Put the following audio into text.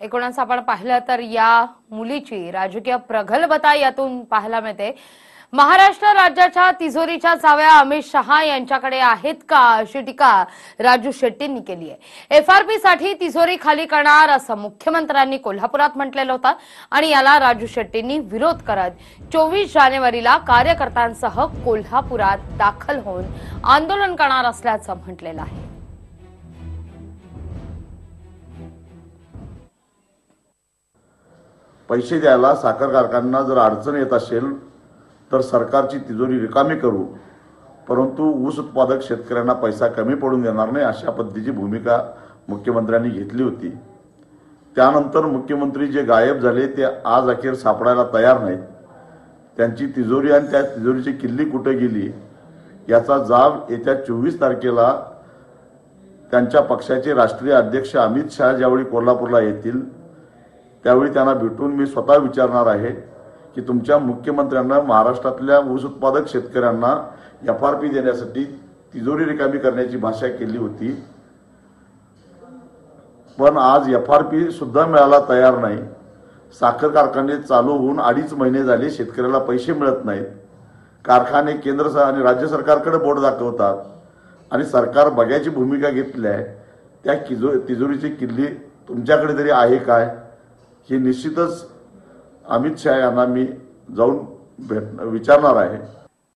एकूणच आपण पाहिलं तर या मुलीची राजकीय प्रगल्भता यातून पाहायला मिळते. महाराष्ट्र राज्याच्या तिजोरीच्या चाव्या अमित शहा यांच्याकडे आहेत का अशी टीका राजू शेट्टींनी केली आहे. एफआरपी साठी तिजोरी खाली करणार असं मुख्यमंत्र्यांनी कोल्हापुरात म्हटलेलं होतं आणि याला राजू शेट्टींनी विरोध करत चोवीस जानेवारीला कार्यकर्त्यांसह कोल्हापुरात दाखल होऊन आंदोलन करणार असल्याचं म्हटलेलं आहे. पैसे द्यायला साखर कारखान्यांना जर अडचण येत असेल तर सरकारची तिजोरी रिकामी करू. परंतु ऊस उत्पादक शेतकऱ्यांना पैसा कमी पडून देणार नाही अशा पद्धतीची भूमिका मुख्यमंत्र्यांनी घेतली होती. त्यानंतर मुख्यमंत्री जे गायब झाले ते आज अखेर सापडायला तयार नाहीत. त्यांची तिजोरी आणि त्या तिजोरीची किल्ली कुठे गेली याचा जाब येत्या चोवीस तारखेला त्यांच्या पक्षाचे राष्ट्रीय अध्यक्ष अमित शहा ज्यावेळी कोल्हापूरला येतील त्यावेळी त्यांना भेटून मी स्वतः विचारणार आहे की तुमच्या मुख्यमंत्र्यांना महाराष्ट्रातल्या ऊस उत्पादक शेतकऱ्यांना एफ आर पी देण्यासाठी तिजोरी रिकामी करण्याची भाषा केली होती. पण आज एफ आर पी सुद्धा मिळायला तयार नाही. साखर कारखाने चालू होऊन अडीच महिने झाले शेतकऱ्याला पैसे मिळत नाहीत. कारखाने केंद्र आणि राज्य सरकारकडे बोट दाखवतात आणि सरकार बघायची भूमिका घेतली आहे. त्या किजो तिजोरीची किल्ली तुमच्याकडे तरी आहे काय? हे निश्चितच अमित शहा यांना मी जाऊन भेट विचारणार आहे.